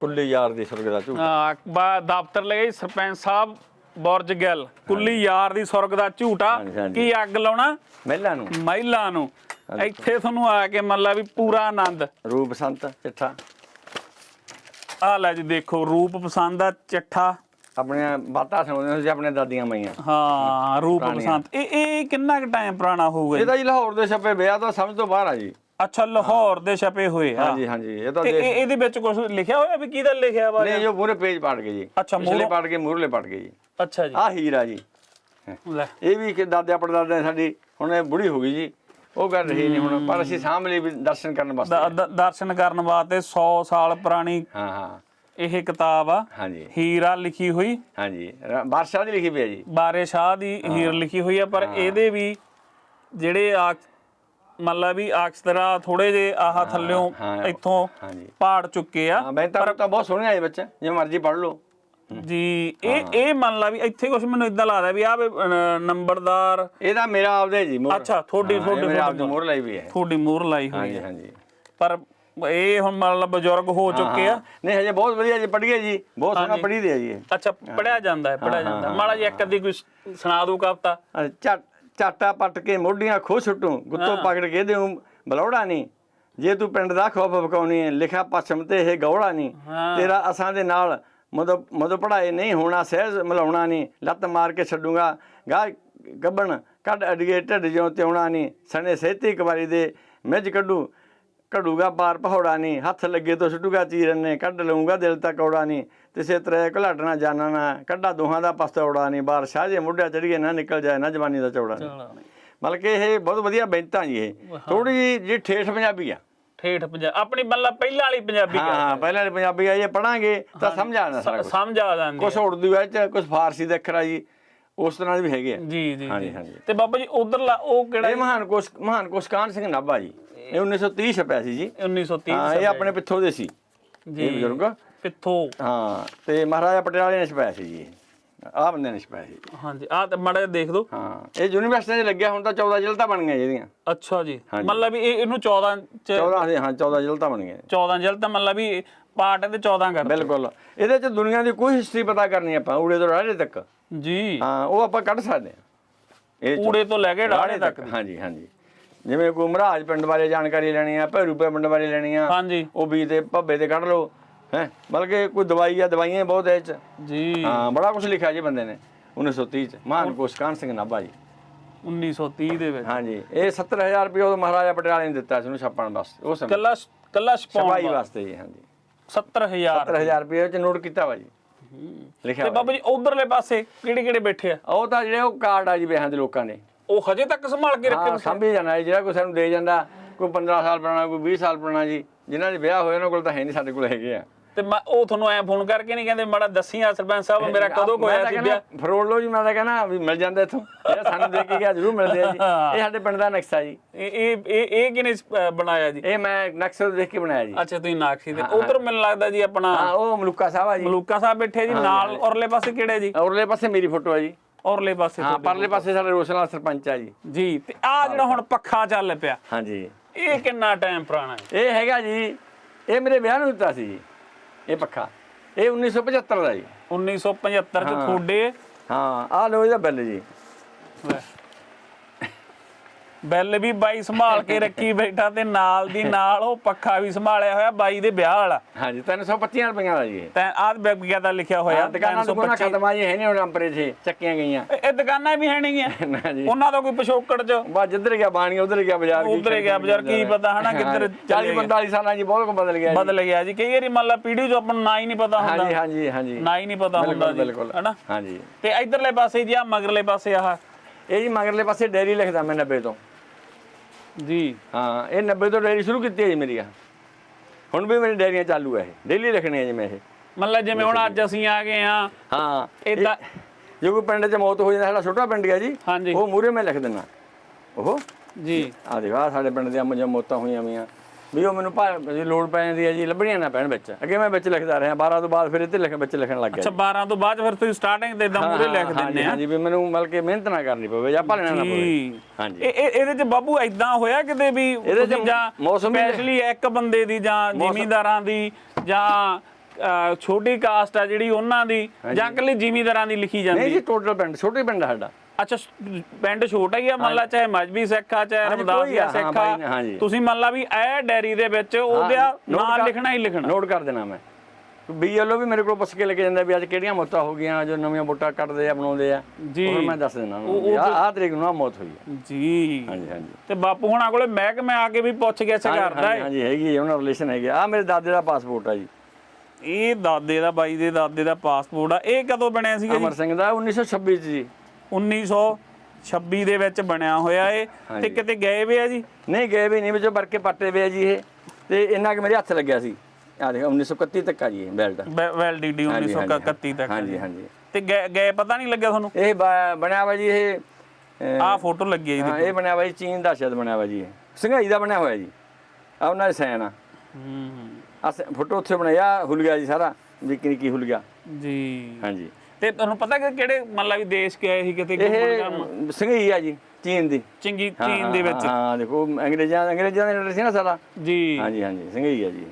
ਕੁੱਲੀ ਯਾਰ ਦੀ ਸੁਰਗ ਦਾ ਝੂਠ। ਆ ਬਾ ਦਫ਼ਤਰ ਲੈ ਗਈ ਸਰਪੰਚ ਸਾਹਿਬ ਬੁਰਜ ਗਿੱਲ। ਕੁੱਲੀ ਯਾਰ ਦੀ ਸੁਰਗ ਦਾ ਝੂਟਾ ਹਾਂਜੀ, ਹਾਂਜੀ। ਕੀ ਅੱਗ ਲਾਉਣਾ? ਮਹਿਲਾ ਨੂੰ। ਮਹਿਲਾ ਨੂੰ। ਇੱਥੇ ਤੁਹਾਨੂੰ ਆ ਕੇ ਮੰਨ ਲਾ ਵੀ ਪੂਰਾ ਆਨੰਦ। ਰੂਪ ਬਸੰਤ ਚਿੱਠਾ। ਆ ਲੈ ਜੀ ਦੇਖੋ ਰੂਪ ਪਸੰਦ ਆ ਚੱਠਾ। ਆਪਣੀਆਂ ਬਾਤਾਂ ਸੁਣਦੇ ਹੁੰਦੇ ਸੀ ਆਪਣੇ ਦਾਦੀਆਂ ਮਾਈਆਂ। ਹਾਂ ਰੂਪ ਪੁਰਾਣੀਆਂ। ਪਸੰਦ। ਇਹ ਇਹ ਕਿੰਨਾ ਕੁ ਟਾਈਮ ਪੁਰਾਣਾ ਹੋਊਗਾ ਇਹ ਜੀ? ਤਾਂ ਜੀ ਲਾਹੌਰ ਦੇ ਛਪੇ ਵਿਆਹ ਤਾਂ ਸਮਝ ਤੋਂ ਬਾਹਰ ਆ ਜੀ। ਅੱਛਾ ਲਾਹੌਰ ਦੇ ਛਪੇ ਹੋਏ ਆ। ਹਾਂਜੀ ਹਾਂਜੀ ਇਹ ਤਾਂ ਤੇ ਇਹ- ਇਹਦੇ ਵਿੱਚ ਕੁਝ ਲਿਖਿਆ ਹੋਇਆ ਵੀ ਕਿਹਦਾ ਲਿਖਿਆ ਵਾ ਨਹੀਂ ਜੋ? ਮੂਰੇ ਪੇਜ ਪਾੜ ਗਏ ਜੀ। ਅੱਛਾ, ਪਿਛਲੇ ਮੂਹਰੋਂ- ਪਾੜ ਕੇ ਮੂਰਲੇ ਪਾੜ ਗਏ ਜੀ। ਅੱਛਾ ਜੀ। ਆ ਹੀਰਾ ਜੀ। ਲੈ। ਇਹ ਵੀ ਕਿ ਦਾਦੇ ਪੜਦਾਦੇ ਸਾਡੀ ਹੁਣ ਇਹ ਬੁੜੀ ਹੋ ਗਈ ਜੀ। ਉਹ ਕਰ ਰਹੀ ਨਹੀਂ ਹੁਣ ਪਰ ਅਸੀਂ ਸਾਂਭ ਲਈ ਵੀ ਦਰਸ਼ਨ ਕਰਨ ਵਾਸਤੇ। ਦ- ਦ- ਦਰਸ਼ਨ ਕਰਨ ਵਾਸਤੇ 100 ਸਾਲ ਪੁਰਾਣੀ ਹਾਂ ਹਾਂ। ਇਹ ਕਿਤਾਬ ਆ। ਹਾਂਜੀ। ਹੀਰਾ ਲਿਖੀ ਹੋਈ। ਹਾਂਜੀ। ਰ- ਬਾਦਸ਼ਾਹ ਦੀ ਲਿਖੀ ਪਈ ਹੈ ਜੀ। ਬਾਰੇ ਸ਼ਾਹ ਦੀ ਹੀਰ ਲਿਖੀ ਹੋਈ ਆ ਪਰ ਇਹਦੇ ਵੀ ਜਿਹੜੇ ਆ ਮਤਲਬ ਵੀ ਅਕਸਰਾ ਥੋੜੇ ਜੇ ਆਹ ਥੱਲਿਓਂ। ਇੱਥੋਂ ਪਾੜ ਚੁੱਕੇ ਆ। ਮੈਂ ਤਾਂ ਤਾਂ ਬਹੁਤ ਸੋਹਣੇ ਆਏ ਬੱਚੇ ਜੇ ਮਰਜ਼ੀ ਪੜ ਲਓ। ਜੀ ਇਹ ਇਹ ਮੰਨ ਲਾ ਵੀ ਇੱਥੇ ਕੁਝ ਮੈਨੂੰ ਇਦਾਂ ਲੱਗਦਾ ਵੀ ਆ ਨੰਬਰਦਾਰ ਇਹਦਾ ਮੇਰਾ ਆਪਦਾ ਜੀ ਮੋਹਰ ਅੱਛਾ, ਇਹ ਤੁਹਾਡੀ- ਮੇਰੇ ਲਈ ਵੀ ਹੈ। ਤੁਹਾਡੀ ਮੂਹਰ ਲਾਈ ਹੋਈ ਹੈ। ਹਾਂਜੀ। ਪਰ ਇਹ ਹੁਣ ਮੰਨ ਲਾ ਬਜ਼ੁਰਗ ਹੋ ਚੁੱਕੇ ਆ। ਨਹੀਂ ਹਜੇ ਬਹੁਤ ਵਧੀਆ ਜੀ ਪੜ੍ਹੀਏ ਜੀ। ਬਹੁਤ ਸੋਹਣਾ ਪੜ੍ਹੀ ਦੇ ਆ ਜੀ। ਅੱਛਾ ਪੜਿਆ ਜਾਂਦਾ ਹੈ ਪੜਿਆ ਜਾਂਦਾ ਮਾੜਾ ਜਿਹਾ ਇੱਕ ਅੱਧੀ ਕੋਈ ਸੁਣਾ ਦੂ ਕਵਤਾ। ਝੱਟ। ਝਾਟਾ ਪੱਟ ਕੇ ਮੋਢੀਆਂ ਖੋ ਛੁੱਟੂ ਗੁੱਤੋਂ ਪਕੜ ਕੇ ਦੇਉ ਬਲੌੜਾ ਨਹੀਂ ਜੇ ਤੂੰ ਪਿੰਡ ਦਾ ਖੋਫ ਬਕਾਉਣੀ ਹੈ ਲਿਖਿਆ ਪਛਮ ਤੇ ਇਹ ਗੌੜਾ ਨਹੀਂ। ਤੇਰਾ ਅਸਾਂ ਦੇ ਨਾਲ ਮਦੋਂ ਮਦੋਂ ਪੜਾਏ ਨਹੀਂ ਹੋਣਾ ਸਹਿਜ ਮਿਲਾਉਣਾ ਨਹੀਂ ਲੱਤ ਮਾਰ ਕੇ ਛੱਡੂਗਾ। ਗਾ ਗੱਬਣ ਕੱਢ ਅੜੀਏ ਢਿੱਡ ਜਿਉਂ ਤਿਉਣਾ ਨਹੀਂ ਸਣੇ ਸਹਿਤੀ ਇੱਕ ਵਾਰੀ ਦੇ ਮਿੱਝ ਕੱਢੂ। ਘੜੂਗਾ ਪਾਰ ਪਹੌੜਾ ਨਹੀਂ ਹੱਥ ਲੱਗੇ ਤੋਂ ਛੁੱਟੂਗਾ ਚੀਰਨ ਨੇ ਕੱਢ ਲਊਗਾ ਦਿਲ ਤੱਕ ਔੜਾ ਨਹੀਂ ਤਿਸੇ ਤਰੇ ਘਲਾਟਣਾ ਜਾਣਾ ਨਾ ਕੱਢਾ ਦੋਹਾਂ ਦਾ ਪਸਤੌੜਾ ਨਹੀਂ ਬਾਹਰ ਸ਼ਾਹਜੇ ਮੁੱਢਿਆ ਚੜੀਏ ਨਾ ਨਿਕਲ ਜਾਏ ਨਾ ਜਵਾਨੀ ਦਾ ਚੌੜਾ ਨਹੀਂ ਮਤਲਬ ਇਹ ਬਹੁਤ ਵਧੀਆ ਬੈਂਤਾਂ ਜੀ ਇਹ। ਥੋੜੀ ਜੀ ਠੇਠ ਪੰਜਾਬੀ ਆ। ਠੇਠ ਪੰਜਾਬ ਆਪਣੀ ਮੱਲਾ ਪਹਿਲਾਂ ਵਾਲੀ ਪੰਜਾਬੀ ਹਾਂ ਹਾਂ ਪਹਿਲਾਂ ਵਾਲੀ ਪੰਜਾਬੀ ਆ ਇਹ ਪੜਾਂਗੇ ਤਾਂ ਸਮਝ ਆਣਾ ਸਾਰਾ ਕੁਝ ਸਮਝ ਆ ਜਾਂਦੀ ਕੁਝ ਉਰਦੂ ਹੈ ਚ ਕੁਝ ਫਾਰਸੀ ਦੇ ਅੱਖਰ ਆ ਜੀ ਉਸ ਤਰ੍ਹਾਂ ਦੇ ਵੀ ਹੈਗੇ ਆ। ਜੀ ਜੀ ਹਾਂਜੀ, ਹਾਂਜੀ। ਤੇ ਬਾਬਾ ਜੀ ਉਧਰਲਾ ਉਹ ਕਿਹੜਾ ਇਹ ਮਹਾਨ ਕੋਸ਼ ਮਹਾਨ ਕੋਸ਼ਕਾਨ ਸਿੰਘ ਨਾਭਾ ਜੀ। ਇਹ 1930 ਛਪਿਆ ਸੀ ਜੀ। 1930 ਹਾਂ ਇਹ ਆਪਣੇ ਪਿੱਥੋਂ ਦੇ ਸੀ। ਜੀ ਬਜ਼ੁਰਗ। ਪਿੱਥੋਂ। ਹਾਂ ਤੇ ਮਹਾਰਾਜਾ ਪਟਿਆਲੇ ਨੇ ਛਪਾਇਆ ਸੀ ਜੀ। ਆਹ ਬੰਦੇ ਨੇ ਛਪਾਇਆ ਸੀ ਹਾਂਜੀ ਆ ਤੇ ਮਾੜਾ ਦੇਖ ਦਿਓ ਹਾਂ ਇਹ ਯੂਨੀਵਰਸਿਟੀ 'ਚ ਲੱਗਿਆ ਹੁਣ ਤਾਂ 14 ਜਲਤਾ ਬਣ ਗਈਆਂ ਜਿਹਦੀਆਂ ਅੱਛਾ ਜੀ। ਮਤਲਬ ਵੀ ਇਹ ਇਹਨੂੰ 14 ਚ 14 ਦੇ ਹਾਂ 14 ਜਲਤਾ ਬਣ ਗਈਆਂ। 14 ਜਲ ਤਾਂ ਮਤਲਬ ਵੀ ਪਾਰਟ ਦੇ 14 ਕਰ ਬਿਲਕੁਲ। ਇਹਦੇ 'ਚ ਦੁਨੀਆ ਦੀ ਕੋਈ ਹਿਸਟਰੀ ਪਤਾ ਕਰਨੀ ਆਪਾਂ ਊੜੇ ਤੋਂ ਰਾੜੇ ਤੱਕ। ਜੀ। ਹਾਂ ਉਹ ਆਪਾਂ ਕੱਢ ਸਕਦੇ ਹਾਂ। ਇਹ। ਊੜੇ ਤੋਂ ਲੈ ਕੇ ਡਾੜੇ ਤੱਕ ਹਾਂਜੀ ਹਾਂਜੀ। ਜਿਵੇਂ ਕੋਈ ਮਹਾਰਾਜ ਪਿੰਡ ਬਾਰੇ ਜਾਣਕਾਰੀ ਲੈਣੀ ਆ ਭੈਰੂਪੇ ਪਿੰਡ ਬਾਰੇ ਲੈਣੀ ਆ ਹਾਂਜੀ। ਉਹ ਵੀ ਤੇ ਭੱਬੇ ਤੇ ਕੱਢ ਲਓ ਹੈ? ਬਲਕਿ ਕੋਈ ਦਵਾਈ ਆ ਦਵਾਈਆਂ ਬਹੁਤ ਇਹ 'ਚ। ਜੀ। ਹਾਂ ਬੜਾ ਕੁਝ ਲਿਖਿਆ ਜੀ ਬੰਦੇ ਨੇ 1930 ਚ। ਮਹਾਨ ਕੋਸ਼ਕਾਨ ਸਿੰਘ ਨਾਭਾ ਜੀ। 1930 ਦੇ ਵਿੱਚ। ਹਾਂਜੀ ਇਹ 70000 ਰੁਪਏ ਉਹ ਮਹਾਰਾਜਾ ਪਟਿਆਲੇ ਨੇ ਦਿੱਤਾ ਸੀ ਉਹਨੂੰ ਛਾਪਣ ਵਾਸਤੇ ਉਹ ਸਮੇਂ। ਕੱਲਾ ਕੱਲਾ ਛਪਾਈ ਵਾਸਤੇ। ਜੀ ਹਾਂਜੀ। 70000 70000 ਰੁਪਏ ਚ ਨੋਟ ਕੀਤਾ ਵਾ ਜੀ। ਲਿਖਿਆ ਤੇ। ਬਾਬਾ ਜੀ ਉਧਰਲੇ ਪਾਸੇ ਕਿਹੜੇ ਕਿਹੜੇ ਬੈਠੇ ਆ? ਉਹ ਤਾਂ ਜਿਹੜੇ ਉਹ ਕਾਰਡ ਆ ਜੀ ਵਿਆਹਾਂ ਦੇ ਲੋਕਾਂ ਦੇ। ਉਹ ਹਜੇ ਤੱਕ ਸੰਭਾਲ ਕੇ ਰੱਖੇ ਹਾਂ ਸੰਭੀ ਜਾਣਾ ਜੀ, ਜਿਹੜਾ ਕੋਈ ਸਾਨੂੰ ਦੇ ਜਾਂਦਾ ਕੋਈ 15 ਸਾਲ ਪੁਰਾਣਾ ਕੋਈ 20 ਸਾਲ ਪੁਰਾਣਾ ਜੀ ਜਿਨ੍ਹਾਂ ਦੇ ਵਿਆਹ ਹੋਏ ਉਹਨਾਂ ਕੋਲ ਤਾਂ ਹੈ ਨਹੀਂ ਸਾਡੇ ਕੋਲ ਹੈਗੇ ਆ। ਤੇ ਮੈਂ ਉਹ ਤੁਹਾਨੂੰ ਐ ਫੋਨ ਕਰਕੇ ਨਹੀਂ ਕਹਿੰਦੇ ਮਾੜਾ ਦੱਸੀ ਆ ਸਰਪੰਚ ਸਾਹਿਬ ਮੇਰਾ ਕਦੋਂ ਮੈਂ ਹੋਇਆ ਤਾਂ ਸੀ ਕਹਿੰਦਾ, ਵਿਆਹ ਫਰੋੜ ਲਓ ਜੀ ਮੈਂ ਤਾਂ ਕਹਿੰਦਾ ਵੀ ਮਿਲ ਜਾਂਦਾ ਇੱਥੋਂ। ਜਿਹੜਾ ਸਾਨੂੰ ਦੇ ਕੇ ਗਿਆ ਜ਼ਰੂਰ ਮਿਲਦੇ ਆ ਜੀ। ਇਹ ਸਾਡੇ ਪਿੰਡ ਦਾ ਨਕਸ਼ਾ ਜੀ। ਇਹ ਇਹ ਇਹ ਇਹ ਕਿਨੇ ਬਣਾਇਆ ਜੀ? ਇਹ ਮੈਂ ਨਕਸ਼ੇ ਤੋਂ ਦੇਖ ਕੇ ਬਣਾਇਆ ਜੀ। ਅੱਛਾ ਤੁਸੀਂ ਨਾਖੀ ਦੇ ਉਧਰ ਮੈਨੂੰ ਲੱਗਦਾ ਜੀ ਆਪਣਾ ਹਾਂ ਉਹ ਮਲੂਕਾ ਸਾਹਿਬ ਆ ਜੀ। ਮਲੂਕਾ ਸਾਹਿਬ ਬੈਠੇ ਜੀ ਨਾਲ ਔਰਲੇ ਪਾਸੇ ਕਿਹੜੇ ਜੀ? ਔਰਲੇ ਪਾਸੇ ਮੇਰੀ ਫੋਟੋ ਆ ਜੀ। ਔਰਲੇ ਪਾਸੇ ਹਾਂ ਪਰਲੇ ਪਾਸੇ ਸਾਡੇ ਰੋਸ਼ਨਲਾਲ ਸਰਪੰਚ ਆ ਜੀ। ਜੀ ਤੇ ਆ ਜਿਹੜਾ ਹੁਣ ਪੱਖਾ ਚੱਲ ਪਿਆ। ਹਾਂਜੀ। ਇਹ ਕਿੰਨਾ ਟਾਈਮ ਪੁਰਾਣਾ ਹੈ? ਇਹ ਹੈਗਾ ਜੀ ਇਹ ਮੇਰੇ ਵਿਆਹ ਨੂੰ ਦਿੱਤਾ ਸੀ ਜੀ ਇਹ ਪੱਖਾ। ਇਹ 1975 ਦਾ ਜੀ। 1975 ਚ। ਤੁਹਾਡੇ ਹਾਂ ਆਹ ਲੋ ਇਹਦਾ ਬਿੱਲ ਜੀ। ਬੈਲ ਵੀ ਬਾਈ ਸੰਭਾਲ ਕੇ ਰੱਖੀ ਬੈਠਾ ਤੇ ਨਾਲ ਦੀ ਨਾਲ ਉਹ ਪੱਖਾ ਵੀ ਸੰਭਾਲਿਆ ਹੋਇਆ ਬਾਈ ਦੇ ਵਿਆਹ ਵਾਲਾ। ਹਾਂਜੀ 325 ਰੁਪਈਆ ਦਾ ਜੀ ਤੈਂ ਆਹ ਬੈਗਿਆ ਦਾ ਲਿਖਿਆ ਹੋਇਆ ਦੁਕਾਨਾਂ ਤੋਂ 325 ਖਤਮ ਜੀ ਹੈ ਨਹੀਂ ਹੁਣ ਅੰਪਰੇ 'ਚ ਚੱਕੀਆਂ ਗਈਆਂ। ਇਹ ਦੁਕਾਨਾਂ ਵੀ ਹੈ ਨਹੀਂ ਉਹਨਾਂ ਦਾ ਕੋਈ ਪਿਛੋਕੜ ਚ? ਬਾ ਜਿੱਧਰ ਗਿਆ ਬਾਣੀ ਉਧਰ ਗਿਆ ਬਾਜ਼ਾਰ ਕੀ ਉੱਧਰ ਗਿਆ ਬਾਜ਼ਾਰ, ਕੀ ਪਤਾ ਹਨਾ ਕਿੱਧਰ ਚਲੇ 40 45 ਸਾਲਾਂ ਜੀ ਬਹੁਤ ਕੁ ਬਦਲ ਗਿਆ ਜੀ। ਬਦਲ ਗਿਆ ਜੀ। ਕਈ ਵਾਰੀ ਮੰਨ ਲਾ ਪੀੜੀ ਜੋ ਆਪਾਂ ਨੂੰ ਨਾ ਹੀ ਨਹੀਂ ਪਤਾ ਹਾਂਜੀ ਹੁੰਦਾ। ਹਾਂਜੀ ਹਾਂਜੀ ਨਾ ਹੀ ਨਹੀਂ ਪਤਾ ਹੁੰਦਾ ਜੀ ਬਿਲਕੁਲ। ਹਨਾ? ਹਾਂਜੀ। ਤੇ ਇਧਰਲੇ ਪਾਸੇ ਜੀ ਆ ਮਗਰਲੇ ਪਾਸੇ ਆਹ। ਇਹ ਜੀ ਮਗਰਲੇ ਪਾਸੇ ਡੈਰੀ ਲਿਖਦਾ ਮੈਂ 90 ਤੋਂ। ਜੀ। ਹਾਂ ਇਹ 90 ਤੋਂ ਡੈਰੀ ਸ਼ੁਰੂ ਕੀਤੀ ਹੈ ਜੀ ਮੇਰੀ ਆ। ਹੁਣ ਵੀ ਮੇਰੀ ਡੈਰੀਆਂ ਚਾਲੂ ਹੈ ਇਹ। ਡੇਲੀ ਲਿਖਣੀਆਂ ਜੀ ਮੈਂ ਇਹ। ਮੰਨ ਲਾ ਜਿਵੇਂ ਹੁਣ ਅੱਜ ਅਸੀਂ ਆ ਗਏ ਆ ਹਾਂ ਇਦਾਂ ਜੇ ਕੋਈ ਪਿੰਡ 'ਚ ਮੌਤ ਹੋ ਜਾਂਦਾ ਸਾਡਾ ਛੋਟਾ ਪਿੰਡ ਗਿਆ ਜੀ। ਉਹ ਮੂਰੇ ਮੈਂ ਲਿਖ ਦਿੰਦਾ। ਉਹ ਜੀ। ਆ ਦੇਖੋ ਸਾਡੇ ਪਿੰਡ ਦੀਆਂ ਮੁੰਜਾਂ ਮੌਤਾਂ ਹੋਈਆਂ ਵੀਆਂ। ਵੀ ਉਹ ਮੈਨੂੰ ਭਾ- ਜੇ ਲੋੜ ਪੈ ਜਾਂਦੀ ਹੈ ਜੀ ਲੱਭਣੀਆਂ ਨਾ ਪੈਣ ਵਿੱਚ। ਅੱਗੇ ਮੈਂ ਵਿੱਚ ਲਿਖਦਾ ਰਿਹਾ 12 ਤੋਂ ਬਾਅਦ ਫਿਰ ਇੱਥੇ ਲਿਖ ਵਿੱਚ ਲਿਖਣ ਲੱਗ ਗਿਆ ਅੱਛਾ 12 ਤੋਂ ਬਾਅਦ ਫਿਰ ਤੁਸੀਂ ਸਟਾਰਟਿੰਗ ਤੇ ਇਦਾਂ ਮੂਰੇ ਲਿਖ ਦਿੰਦੇ ਆ। ਹਾਂਜੀ ਵੀ ਮੈਨੂੰ ਮਤਲਬ ਕਿ ਮਿਹਨਤ ਨਾ ਕਰਨੀ ਪਵੇ ਜਾਂ ਭਾਲਣਾ ਨਾ ਪਵੇ। ਜੀ। ਹਾਂਜੀ। ਇਹ ਇਹ- ਇਹਦੇ ਚ ਬਾਬੂ ਇਦਾਂ ਹੋਇਆ ਕਿਤੇ ਵੀ ਇਹਦੇ 'ਚ ਜਾਂ ਸਪੈਸ਼ਲੀ ਇੱਕ ਬੰਦੇ ਦੀ ਜਾਂ ਜ਼ਿਮੀਂਦਾਰਾਂ ਦੀ ਜਾਂ ਛੋਟੀ ਕਾਸਟ ਆ ਜਿਹੜੀ ਉਹਨਾਂ ਦੀ ਜਾਂ ਇਕੱਲੇ ਜ਼ਿਮੀਂਦਾਰਾਂ ਦੀ ਲਿਖੀ ਨਹੀਂ ਜਾਂਦੀ ਜੀ ਟੋਟਲ ਪਿੰਡ ਛੋਟੇ ਪਿੰਡ ਸਾਡਾ। ਅੱਛਾ ਸ- ਪਿੰਡ ਛੋਟਾ ਹੀ ਆ ਮੰਨ ਲਾ ਚਾਹੇ ਮਜਬੀ ਸਿੱਖ ਆ ਚਾਹੇ ਰਮਦਾਸੀਆ ਸਿੱਖ ਆ। ਤੁਸੀਂ ਮੰਨ ਲਾ ਵੀ ਇਹ ਡੈਰੀ ਦੇ ਵਿੱਚ ਉਹਦਾ ਨਾਂ ਲਿਖਣਾ ਹੀ ਲਿਖਣਾ। ਨੋਟ ਕਰ ਦੇਣਾ ਮੈਂ। ਬੀਐਲਓ ਵੀ ਮੇਰੇ ਕੋਲ ਪੁੱਛ ਕੇ ਲੈ ਕੇ ਜਾਂਦਾ ਵੀ ਅੱਜ ਕਿਹੜੀਆਂ ਮੌਤਾਂ ਹੋ ਗਈਆਂ ਜੋ ਨਵੀਆਂ ਵੋਟਾਂ ਕੱਢਦੇ ਆ ਬਣਾਉਂਦੇ ਆ। ਜੀ। ਉਹ ਮੈਂ ਦੱਸ ਦੇਣਾ ਉਹ- ਆ ਆਹ ਤਰੀਕ ਨੂੰ ਆ ਮੌਤ ਹੋਈ ਹੈ ਜੀ। ਹਾਂਜੀ ਹਾਂਜੀ। ਤੇ ਬਾਪੂ ਹੁਣਾਂ ਕੋਲੇ ਮਹਿਕਮੇ ਆ ਕੇ ਵੀ ਪੁੱਛ ਗਿੱਛ ਕਰਦਾ ਹਾਂਜੀ ਹੈ ਹਾਂਜੀ ਹੈਗੀ ਉਹਨਾਂ ਰਿਲੇਸ਼ਨ ਹੈਗੇ ਆ। ਮੇਰੇ ਦਾਦੇ ਦਾ ਪਾਸਪੋਰਟ ਆ ਜੀ। ਇਹ ਦਾਦੇ ਦਾ ਬਾਈ ਦੇ ਦਾਦੇ ਦਾ ਪਾਸਪੋਰਟ ਆ। ਇਹ ਕਦੋਂ ਬਣਿਆ ਸੀਗਾ ਜੀ? ਅਮਰ ਸਿੰਘ ਦਾ 1926 ਚ ਜੀ। 1926 ਦੇ ਵਿੱਚ ਬਣਿਆ ਹੋਇਆ ਇਹ ਤੇ। ਕਿਤੇ ਗਏ ਵੇ ਆ ਜੀ? ਨਹੀਂ ਗਏ ਵੀ ਨਹੀਂ ਵਿੱਚੋਂ ਵਰਕੇ ਪੱਟੇ ਵੇ ਆ ਜੀ ਇਹ। ਤੇ ਇੰਨਾ ਕਿ ਮੇਰੇ ਹੱਥ ਲੱਗਿਆ ਸੀ। ਆ ਦੇਖ 1931 ਤੱਕ ਆ ਜੀ ਬੈਲਟ। ਵੈਲ ਡੀਡੀ 1931 ਤੱਕ ਹਾਂਜੀ ਹਾਂਜੀ। ਤੇ ਗਏ ਪਤਾ ਨਹੀਂ ਲੱਗਿਆ ਤੁਹਾਨੂੰ? ਇਹ ਬਣਿਆ ਵਾ ਜੀ ਇਹ ਆਹ ਫੋਟੋ ਲੱਗੀ ਹੈ ਜੀ ਇਹ ਬਣਿਆ ਵਾ ਜੀ ਚੀਨ ਦਾ ਸ਼ਾਇਦ ਬਣਿਆ ਵਾ ਜੀ ਸੰਘਾਈ ਦਾ ਬਣਿਆ ਹੋਇਆ ਜੀ। ਆ ਉਹਨਾਂ ਦੇ ਸੈਨ ਆ। ਹੂੰ ਆ ਫੋਟੋ ਉੱਥੇ ਬਣਾਇਆ ਹੁਲ ਗਿਆ ਜੀ ਸਾਰਾ ਵੀ ਕੀ ਹੁਲ ਗਿਆ ਜੀ। ਹਾਂਜੀ। ਤੇ ਤੁਹਾਨੂੰ ਪਤਾ ਕਿ ਕਿਹੜੇ ਮੰਨ ਲਾ ਵੀ ਦੇਸ਼ ਆਏ ਸੀ ਕਿਤੇ? ਇਹ ਸੰਘਈ ਆ ਜੀ ਚੀਨ ਦੀ। ਚੰਗੀ ਚੀਨ ਦੇ ਵਿੱਚ। ਹਾਂ ਦੇਖੋ ਅੰਗਰੇਜ਼ਾਂ ਅੰਗਰੇਜ਼ਾਂ ਦਾ ਲੈਟਰ ਸੀ ਨਾ ਸਾਰਾ ਜੀ। ਹਾਂਜੀ ਹਾਂਜੀ ਸੰਘਈ ਆ ਜੀ।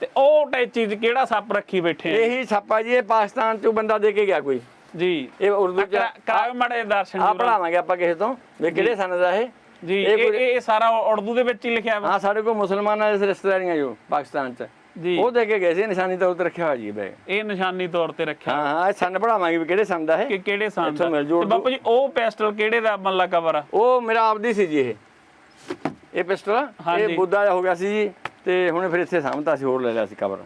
ਤੇ ਉਹ ਟੈਚੀ ਚ ਕਿਹੜਾ ਸੱਪ ਰੱਖੀ ਬੈਠੇ ਆ? ਇਹੀ ਛਾਪਾ ਜੀ ਇਹ ਪਾਕਿਸਤਾਨ ਚੋਂ ਬੰਦਾ ਦੇ ਕੇ ਗਿਆ ਕੋਈ। ਜੀ। ਇਹ ਉਰਦੂ ਚ ਕਰਾ- ਕਰਾਓ ਮੜੇ ਦਰਸ਼ਨ ਆ ਪੜਾਵਾਂਗੇ ਆਪਾਂ ਕਿਸੇ ਤੋਂ ਵੀ ਕਿਹੜੇ ਸਨ ਦਾ ਇਹ। ਜੀ ਇਹ ਇਹ ਸਾਰਾ ਉਰਦੂ ਦੇ ਵਿੱਚ ਹੀ ਲਿਖਿਆ ਹਾਂ ਸਾਡੇ ਕੋਲ ਮੁਸਲਮਾਨਾਂ ਦੇ ਰਿਸ਼ਤੇਦਾਰੀਆਂ ਜੋ ਪਾਕਿਸਤਾਨ ਚ। ਉਹ ਦੇ ਕੇ ਗਏ ਸੀ ਨਿਸ਼ਾਨੀ ਤੌਰ ਤੇ ਰੱਖਿਆ ਹੋਇਆ ਜੀ ਬੈਗ ਇਹ ਨਿਸ਼ਾਨੀ ਤੌਰ ਤੇ ਰੱਖਿਆ ਹਾਂ ਹਾਂ ਇਹ ਸਨ ਪੜਾਵਾਂਗੇ ਵੀ ਕਿਹੜੇ ਸਨ ਦਾ ਕਿ ਇਹ ਕਿਹੜੇ ਸੰਨ ਦਾ ਤੇ ਬਾਪੂ ਜੀ ਉਹ ਪੈਸਟਲ ਕਿਹੜੇ ਦਾ ਮੱਲਾ ਕਵਰ ਆ? ਉਹ ਮੇਰਾ ਆਪਦੀ ਸੀ ਜੀ ਇਹ। ਇਹ ਪਿਸਟਲ। ਇਹ ਬੁੱਧਾ ਜਿਹਾ ਹੋ ਗਿਆ ਸੀ ਜੀ ਤੇ ਹੁਣ ਫਿਰ ਇੱਥੇ ਸਾਹਮਣੇ ਸੀ ਹੋਰ ਲੈ ਲਿਆ ਸੀ ਕਵਰ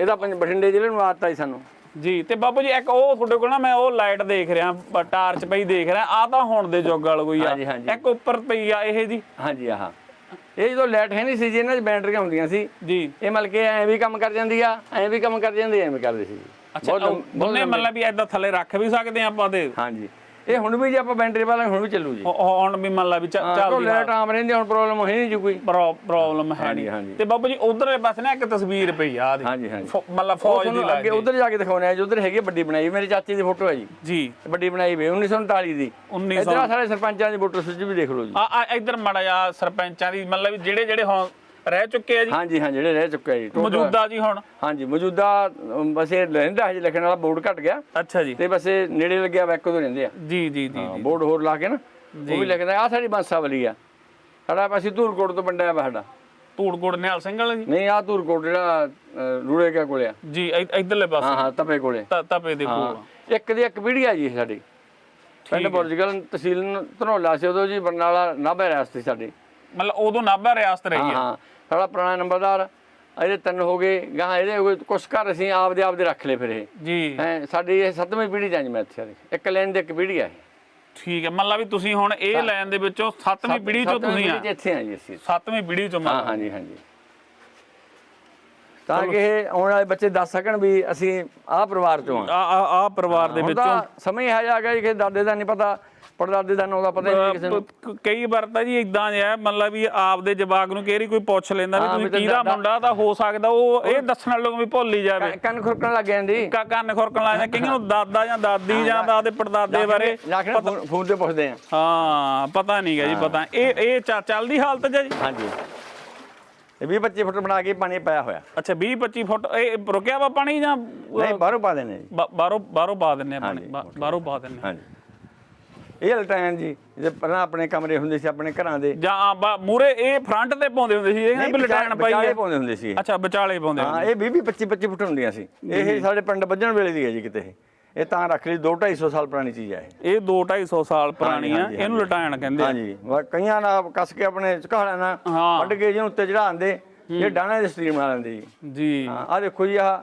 ਇਹਦਾ ਪੰਜ ਬਠਿੰਡੇ ਜ਼ਿਲ੍ਹੇ ਨੂੰ ਆਤਾ ਸੀ ਸਾਨੂੰ। ਜੀ ਤੇ ਬਾਪੂ ਜੀ ਇੱਕ ਉਹ ਤੁਹਾਡੇ ਕੋਲ ਨਾ ਮੈਂ ਉਹ ਲਾਈਟ ਦੇਖ ਰਿਹਾ ਟਾਰਚ ਪਈ ਦੇਖ ਰਿਹਾ ਆ ਤਾਂ ਹੁਣ ਦੇ ਜੋਗ ਵਾਲ ਕੋਈ ਆ। ਇੱਕ ਉੱਪਰ ਪਈ ਆ ਇਹ ਜੀ। ਹਾਂਜੀ ਆਹ। ਇਹ ਜਦੋਂ ਲਾਈਟ ਹੈ ਨਹੀਂ ਸੀ ਜੀ ਇਹਨਾਂ 'ਚ ਬੈਟਰੀਆਂ ਹੁੰਦੀਆਂ ਸੀ। ਜੀ। ਇਹ ਮਤਲਬ ਕਿ ਐਂ ਵੀ ਕੰਮ ਕਰ ਜਾਂਦੀ ਆ ਐਂ ਵੀ ਕੰਮ ਕਰ ਜਾਂਦੀ ਐਂ ਵੀ ਕਰਦੇ ਸੀ ਜੀ। ਅੱਛਾ ਬਹੁਤ। ਮਤਲਬ ਵੀ ਏਦਾਂ ਥੱਲੇ ਰੱਖ ਵੀ ਸਕਦੇ ਆ ਆਪਾਂ ਤੇ? ਹਾਂਜੀ। ਇਹ ਹੁਣ ਵੀ ਜੇ ਆਪਾਂ ਬੈਟਰੀ ਵਾਲਾ ਹੁਣ ਵੀ ਚੱਲੂ ਜੀ। ਹੁਣ ਵੀ ਮੰਨ ਲਾ ਵੀ ਚ- ਹਾਂ ਚੱਲਦੀ ਲਾਈਟ ਆਮ ਰਹਿੰਦੀ ਹੁਣ ਪ੍ਰੋਬਲਮ ਹੈ ਨਹੀਂ ਜੀ ਕੋਈ ਪ੍ਰੋਬਲਮ ਹੈ ਨਹੀਂ। ਹਾਂਜੀ। ਤੇ ਬਾਪੂ ਜੀ ਉਧਰਲੇ ਪਾਸੇ ਨਾ ਇੱਕ ਤਸਵੀਰ ਪਈ ਆ ਦੀ ਹਾਂਜੀ ਹਾਂਜੀ। ਮਤਲਬ ਉਹ ਫੌਜ ਦੀ ਤੁਹਾਨੂੰ ਅੱਗੇ ਉਧਰ ਜਾ ਕੇ ਦਿਖਾਉਣੇ ਆ ਜੀ ਉਧਰ ਹੈਗੀ ਵੱਡੀ ਬਣਾਈ ਮੇਰੀ ਚਾਚੀ ਦੀ ਫੋਟੋ ਹੈ ਜੀ। ਜੀ। ਵੱਡੀ ਬਣਾਈ ਵੀ 1939 ਦੀ। 1900 ਇਧਰ ਸਾਡੇ ਸਰਪੰਚਾਂ ਦੀ ਵੋਟਰ ਸੂਚੀ ਵੀ ਦੇਖ ਲਓ ਜੀ। ਆ ਆ ਇੱਧਰ ਮੜਾ ਜਾ ਸਰਪੰਚਾਂ ਦੀ ਮਤਲਬ ਜਿਹੜੇ ਜਿਹੜੇ ਹੁਣ ਰਹਿ ਚੁੱਕੇ ਆ ਜੀ? ਹਾਂਜੀ ਹਾਂ ਜਿਹੜੇ ਰਹਿ ਚੁੱਕੇ ਆ ਜੀ total- ਮੌਜੂਦਾ ਜੀ ਹੁਣ? ਹਾਂਜੀ ਮੌਜੂਦਾ ਅਮ, ਬਸ ਇਹ ਰਹਿੰਦਾ ਹਜੇ ਲਿਖਣ ਵਾਲਾ ਬੋਰਡ ਘਟ ਗਿਆ। ਅੱਛਾ ਜੀ। ਤੇ ਬਸ ਇਹ ਨੇੜੇ ਲੱਗਿਆ ਵਾ ਇੱਕ ਦੋ ਰਹਿੰਦੇ ਆ। ਜੀ ਜੀ ਜੀ ਹਾਂ, ਬੋਰਡ ਹੋਰ ਲਾ ਕੇ ਨਾ ਉਹ ਵੀ ਲਿਖਦਾ ਆ ਸਾਡੀ ਬਾਂਸਾ ਵਾਲੀ ਆ। ਸਾਡਾ ਪਾਸੇ ਧੂਰਕੋਟ ਤੋਂ ਪਿੰਡ ਆ ਸਾਡਾ। ਧੂੜਕੋਟ ਨਿਹਾਲ ਸਿੰਘ ਵਾਲਾ ਜੀ? ਨਹੀਂ ਆ ਧੂਰਕੋਟ ਜਿਹੜਾ ਅ, ਰੂੜੇ ਕਾ ਕੋਲੇ ਆ। ਜੀ ਇੱਧਰਲੇ ਪਾਸੇ। ਹਾਂ ਹਾਂ ਤਪੇ ਕੋਲੇ ਤ- ਤਪੇ ਦੇ ਕੋਲ। ਹਾਂ ਇੱਕ ਦੀ ਇੱਕ ਪੀੜ੍ਹੀ ਆ ਜੀ ਇਹ ਸਾਡੀ। ਪਿੰਡ ਬੁਰਜਗਲ ਤਹਿਸੀਲ ਧਨੌਲਾ ਸੀ ਉਦੋਂ ਜੀ ਬਰਨਾਲਾ ਨਾਭਾ ਰਿਆਸਤ ਸਾਡੀ। ਮਤਲਬ ਉਦੋਂ ਨਾਭਾ ਰਿਆਸਤ ਰਹੀ ਹਾਂ ਹੈ ਹਾਂ। ਸਾਡਾ ਪੁਰਾਣਾ ਨੰਬਰਦਾਰ ਇਹਦੇ ਤਿੰਨ ਹੋ ਗਏ ਗਾਂ ਇਹਦੇ ਹੋ ਗਏ ਕੁਛ ਘਰ ਅਸੀਂ ਆਪਦੇ ਆਪਦੇ ਰੱਖ ਲਏ ਫਿਰ ਇਹ। ਜੀ। ਹੈ ਸਾਡੀ ਇਹ ਸੱਤਵੀਂ ਪੀੜ੍ਹੀ ਜਾਂ ਜੀ ਮੈਂ ਇੱਥੇ ਆ। ਇੱਕ ਲਾਈਨ ਦੇ ਇੱਕ ਪੀੜ੍ਹੀ ਆ ਇਹ। ਠੀਕ ਹੈ ਮਤਲਬ ਵੀ ਤੁਸੀਂ ਹੁਣ ਇਹ ਲਾਈਨ ਦੇ ਵਿੱਚੋਂ ਸੱਤਵੀਂ ਪੀੜ੍ਹੀ ਚੋਂ ਤੁਸੀਂ ਆ। ਇੱਥੇ ਆ ਜੀ ਅਸੀਂ। ਸੱਤਵੀਂ ਪੀੜ੍ਹੀ ਚੋਂ ਹਾਂ ਮਤਲਬ। ਹਾਂਜੀ ਹਾਂਜੀ। ਤਾਂ ਕਿ ਇਹ ਆਉਣ ਵਾਲੇ ਬੱਚੇ ਦੱਸ ਸਕਣ ਵੀ ਅਸੀਂ ਆਹ ਪਰਿਵਾਰ ਚੋਂ ਆ। ਆ ਆ ਆ ਪਰਿਵਾਰ ਦੇ ਵਿੱਚੋਂ ਤਾਂ ਸਮਝ ਹੈ ਜਾ ਗਿਆ ਜੀ ਕਿ ਦਾਦੇ ਦਾ ਨਹੀਂ ਪਤਾ। ਪੜਦਾਦੇ ਦਾ ਨਾਂ ਦਾ ਪਤਾ ਹੀ ਨਹੀਂ ਕਿਸੇ ਨੂੰ। ਕ- ਕਈ ਵਾਰ ਤਾਂ ਜੀ ਇਦਾਂ ਜਿਹਾ ਮਤਲਬ ਵੀ ਆਪਦੇ ਜਵਾਕ ਨੂੰ ਕਿਹੜੀ ਕੋਈ ਪੁੱਛ ਲੈਂਦਾ ਵੀ ਹਾਂ, ਤੁਸੀਂ ਤਾਂ ਕਿਹਦਾ ਦਾ- ਮੁੰਡਾ ਤਾਂ ਹੋ ਸਕਦਾ ਉਹ ਇਹ ਦੱਸਣ ਵਾਲੋਂ ਵੀ ਭੁੱਲ ਹੀ ਜਾਵੇ। ਕੰਨ- ਕੰਨ ਖੁਰਕਣ ਲੱਗ ਜਾਂਦੀ। ਕਾ ਕੰਨ ਖੁਰਕਣ ਲੱਗ ਜਾਂਦਾ ਕਈਆਂ ਨੂੰ ਦਾਦਾ ਜਾਂ ਦਾਦੀ ਜਾਂ ਦਾਦੇ ਪੜਦਾਦੇ ਬਾਰੇ ਫੋਨ- ਫੋਨ ਤੇ ਪੁੱਛਦੇ ਆ। ਹਾਂ ਪਤਾ ਨਹੀਂ ਗਾ ਜੀ ਪਤਾ। ਇਹ ਇਹ ਚ- ਚੱਲਦੀ ਹਾਲਤ 'ਚ ਆ ਜੀ? ਹਾਂਜੀ। ਇਹ 20 25 ਫੁੱਟ ਬਣਾ ਕੇ ਪਾਣੀ ਪਾਇਆ ਹੋਇਆ। ਅੱਛਾ 20 25 ਫੁੱਟ ਇਹ ਰੁਕਿਆ ਵਾ ਪਾਣੀ ਜਾਂ ਨਹੀਂ ਬਾਹਰੋਂ ਪਾ ਦੇਣੇ ਜੀ। ਬਾ- ਬਾਹਰੋਂ ਬਾਹਰੋਂ ਪਾ ਦਿੰਨੇ ਆ ਪਾਣੀ ਬਾ- ਬਾਹਰੋਂ ਪਾ ਦਿੰਨੇ ਆ। ਹਾਂਜੀ। ਇਹ ਲਟਾਇਨ ਜੀ ਜੇ ਪਹਿਲਾਂ ਆਪਣੇ ਕਮਰੇ ਹੁੰਦੇ ਸੀ ਆਪਣੇ ਘਰਾਂ ਦੇ। ਜਾਂ ਮੂਰੇ ਇਹ ਫਰੰਟ ਤੇ ਪਾਉਂਦੇ ਹੁੰਦੇ ਸੀ ਇਹ ਵੀ ਲਟਾਣ ਪਾਈ ਵਿਚਾਲੇ ਪਾਉਂਦੇ ਹੁੰਦੇ ਸੀ। ਅੱਛਾ ਵਿਚਾਲੇ ਪਾਉਂਦੇ ਹਾਂ ਇਹ 20 25 25 ਫੁੱਟ ਹੁੰਦੀਆਂ ਸੀ। ਇਹ ਸਾਡੇ ਪਿੰਡ ਵੱਜਣ ਵੇਲੇ ਦੀ ਹੈ ਜੀ ਕਿਤੇ। ਇਹ। ਤਾਂ ਰੱਖ ਲਈ 2 250 ਸਾਲ ਪੁਰਾਣੀ ਚੀਜ਼ ਹੈ ਇਹ। ਇਹ 2 250 ਸਾਲ ਪੁਰਾਣੀ ਆ ਇਹਨੂੰ ਲਟਾਣ ਕਹਿੰਦੇ ਆ। ਹਾਂਜੀ ਕਈਆਂ ਨਾਲ ਕੱਸ ਕੇ ਆਪਣੇ ਝਕਾੜਾਂ ਨਾਲ। ਵੱਢ ਕੇ ਜਿਹਨੂੰ ਉੱਤੇ ਚੜਾਉਂਦੇ ਇਹ ਡਾਣਾ ਦੇ ਸਟਰੀਮ ਬਣਾ ਲੈਂਦੇ ਜੀ। ਜੀ। ਹਾਂ ਆ ਦੇਖੋ ਜੀ ਆ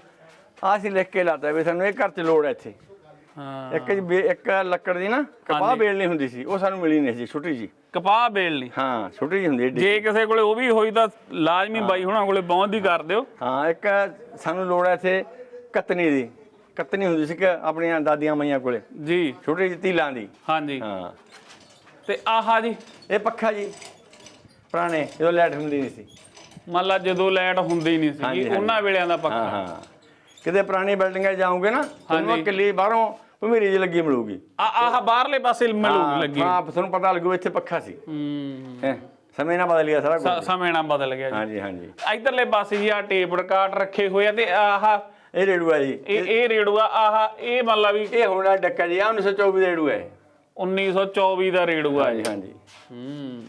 ਆ ਅਸੀਂ ਲਿਖ ਕੇ ਲਾਤਾ ਵੀ ਸਾਨੂੰ ਇਹ ਘਰ 'ਚ ਲੋੜ ਹੈ ਇੱਥੇ। ਇੱਕ ਜੀ ਇੱਕ ਲੱਕੜ ਦੀ ਨਾ ਕਪਾਹ ਬੇਲਣੀ ਹੁੰਦੀ ਸੀ ਉਹ ਸਾਨੂੰ ਮਿਲੀ ਨਹੀਂ ਸੀ ਛੋਟੀ ਜੀ। ਕਪਾਹ ਬੇਲ ਲਈ ਹਾਂ ਛੋਟੀ ਜੀ ਹੁੰਦੀ ਏਡੀ। ਜੇ ਕਿਸੇ ਕੋਲੇ ਉਹ ਵੀ ਹੋਈ ਤਾਂ ਲਾਜ਼ਮੀ ਬਾਈ ਹੁਣਾਂ ਕੋਲੇ ਪਹੁੰਚ ਦੀ ਕਰ ਦਿਓ। ਹਾਂ ਇੱਕ ਸਾਨੂੰ ਲੋੜ ਹੈ ਇੱਥੇ ਕਤਨੀ ਦੀ। ਕਤਨੀ ਹੁੰਦੀ ਸੀ ਕਿ ਆਪਣੀਆਂ ਦਾਦੀਆਂ ਮਾਈਆਂ ਕੋਲੇ। ਜੀ। ਛੋਟੀ ਜਿਹੀ ਤੀਲਾਂ ਦੀ। ਹਾਂਜੀ। ਹਾਂ। ਤੇ ਆਹਾ ਜੀ। ਇਹ ਪੱਖਾ ਜੀ ਪੁਰਾਣੇ ਜਦੋਂ ਲਾਈਟ ਹੁੰਦੀ ਨਹੀਂ ਸੀ। ਮੰਨ ਲਾ ਜਦੋਂ ਲਾਈਟ ਹੁੰਦੀ ਨਹੀਂ ਸੀ। ਉਹਨਾਂ ਵੇਲਿਆਂ ਦਾ ਪੱਖਾ। ਹਾਂ ਕਿਤੇ ਪੁਰਾਣੀ ਬਿਲਡਿੰਗਾਂ ਜਾਓਗੇ ਨਾ ਤੁਹਾਨੂੰ ਕਿੱਲੀ ਬਾਹਰੋਂ ਭਮੀਰੀ ਜਿਹੀ ਲੱਗੀ ਮਿਲੂਗੀ। ਆ ਆਹ ਬਾਹਰਲੇ ਪਾਸੇ ਮਿਲੂਗੀ ਹਾਂ, ਲੱਗੀ। ਹਾਂ ਤੁਹਾਨੂੰ ਪਤਾ ਲੱਗੂ ਇੱਥੇ ਪੱਖਾ ਸੀ। ਹੂੰ। ਹੈਂ। ਸਮੇਂ ਨਾਲ ਬਦਲ ਗਿਆ ਸਾਰਾ ਕੁਝ। ਸਮੇਂ ਨਾਲ ਬਦਲ ਗਿਆ ਜੀ। ਹਾਂਜੀ ਹਾਂਜੀ। ਇਧਰਲੇ ਪਾਸੇ ਜੀ ਆ ਟੇਪ ਰਿਕਾਰਡ ਰੱਖੇ ਹੋਏ ਆ ਤੇ ਆਹ ਇਹ ਰੇੜੂ ਹੈ ਜੀ। ਇਹ ਇਹ ਰੇੜੂਆ ਆਹ ਇਹ ਮੰਨ ਲਾ ਵੀ ਇਹ ਹੋਣਾ ਡੱਕਾ ਜੀ ਆ 1924 ਦਾ ਰੇੜੂ ਹੈ 1924 ਦਾ ਰੇੜੂਆ ਜੀ। ਹਾਂਜੀ। ਹੂੰ।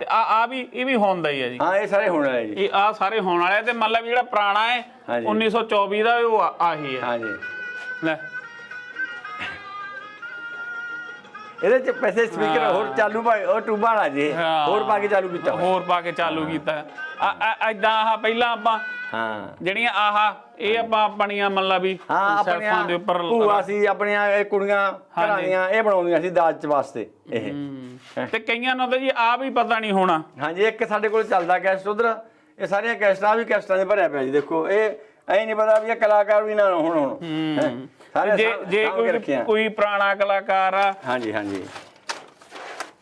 ਤੇ ਆ ਆ ਵੀ ਇਹ ਵੀ ਹੁੰਦਾ ਹੀ ਆ ਜੀ। ਹਾਂ ਇਹ ਸਾਰੇ ਹੋਣ ਵਾਲੇ ਜੀ। ਇਹ ਆ ਸਾਰੇ ਹੋਣ ਵਾਲੇ ਤੇ ਮੰਨ ਲਾ ਵੀ ਜਿਹੜਾ ਪੁਰਾਣਾ ਹੈ ਹਾਂਜੀ। 1924 ਦਾ ਉਹ ਆਹੀ ਹੈ ਹਾਂਜੀ। ਲੈ। ਇਹਦੇ ਚ ਪੈਸੇ ਸਪੀਕਰ ਹੋਰ ਚਾਲੂ ਪਾ ਉਹ ਟੂਬਾਂ ਵਾਲਾ ਜੀ। ਹੋਰ ਪਾ ਕੇ ਚਾਲੂ ਕੀਤਾ। ਹੋਰ ਪਾ ਕੇ ਚਾਲੂ ਕੀਤਾ। ਆ ਐਦਾਂ ਆਹ ਪਹਿਲਾਂ ਆਪਾਂ ਹਾਂ। ਜਿਹੜੀਆਂ ਆਹ ਇਹ ਆਪਾਂ ਆਪਣੀਆਂ ਮੰਨ ਲਾ ਵੀ ਹਾਂ ਸੈਲਫਾਂ ਆਪਣੀਆਂ ਦੇ ਉੱਪਰ ਭੂਆ ਸੀ ਆਪਣੀਆਂ ਇਹ ਕੁੜੀਆਂ ਘਰਾਂ ਦੀਆਂ ਇਹ ਬਣਾਉਂਦੀਆਂ ਸੀ ਦਾਜ ਚ ਵਾਸਤੇ ਇਹ। ਤੇ ਕਈਆਂ ਨੂੰ ਤਾਂ ਜੀ ਆ ਵੀ ਪਤਾ ਨਹੀਂ ਹੋਣਾ। ਹਾਂਜੀ ਇੱਕ ਸਾਡੇ ਕੋਲ ਚੱਲਦਾ ਕੈਸਟ ਉਧਰ। ਇਹ ਸਾਰੀਆਂ ਕੈਸਟਾਂ ਵੀ ਕੈਸਟਾਂ ਦੇ ਭਰਿਆ ਪਿਆ ਜੀ ਦੇਖੋ। ਇਹ ਐ ਨਹੀਂ ਪਤਾ ਵੀ ਇਹ ਕਲਾਕਾਰ ਵੀ ਨਾ ਹੁਣ ਹੁਣ। ਹੈਂ। ਸਾਰੇ ਜੇ ਸਾਂਭ- ਜੇ ਸਾਂਭ ਕੇ ਕੋਈ ਰੱਖੀਆਂ। ਕੋਈ ਪੁਰਾਣਾ ਕਲਾਕਾਰ ਆ। ਹਾਂਜੀ ਹਾਂਜੀ।